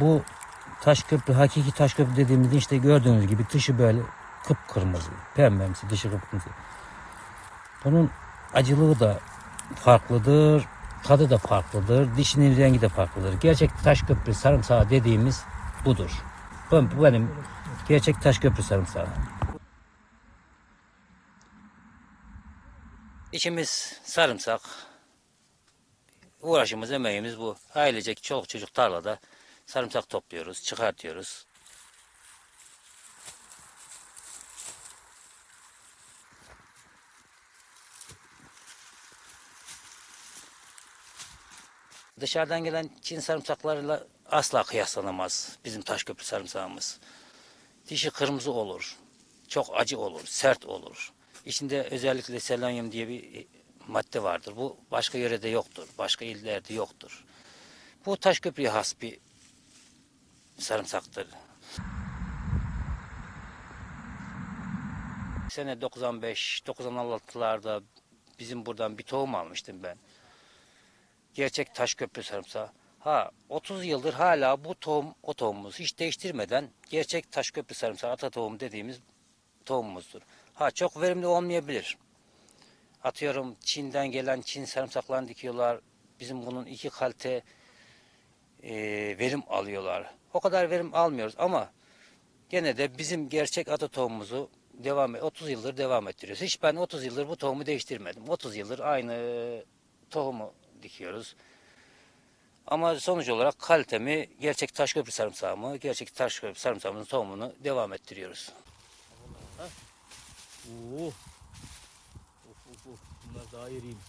Bu taş köprü, hakiki taş köprü dediğimiz işte gördüğünüz gibi dışı böyle kıpkırmızı, pembemsi, dışı kıpkırmızı. Bunun acılığı da farklıdır, tadı da farklıdır, dişinin rengi de farklıdır. Gerçek taş köprü sarımsağı dediğimiz budur. Bu benim gerçek taş köprü sarımsağı. İçimiz sarımsak. Uğraşımız, emeğimiz bu. Ailecek çoluk çocuk tarlada sarımsak topluyoruz, çıkartıyoruz. Dışarıdan gelen Çin sarımsaklarıyla asla kıyaslanamaz bizim Taşköprü sarımsağımız. Dişi kırmızı olur, çok acı olur, sert olur. İçinde özellikle selenyum diye bir madde vardır. Bu başka yörede yoktur, başka illerde yoktur. Bu Taşköprü'ye has bir sarımsaktır. Sene 95-96'larda bizim buradan bir tohum almıştım ben gerçek taş köprü sarımsağı. Ha 30 yıldır hala bu tohum o tohumumuz hiç değiştirmeden gerçek taş köprü sarımsağı ata tohum dediğimiz tohumumuzdur. Ha çok verimli olmayabilir. Atıyorum Çin'den gelen Çin sarımsaklarını dikiyorlar. Bizim bunun iki kalite e, verim alıyorlar. O kadar verim almıyoruz ama gene de bizim gerçek ata tohumumuzu devam 30 yıldır devam ettiriyoruz. Hiç ben 30 yıldır bu tohumu değiştirmedim. 30 yıldır aynı tohumu dikiyoruz. Ama sonuç olarak kalitemi gerçek taşköprü sarımsağımı, gerçek taşköprü sarımsağımızın tohumunu devam ettiriyoruz. Oo. Of of of. Bunlar daha iriymiş.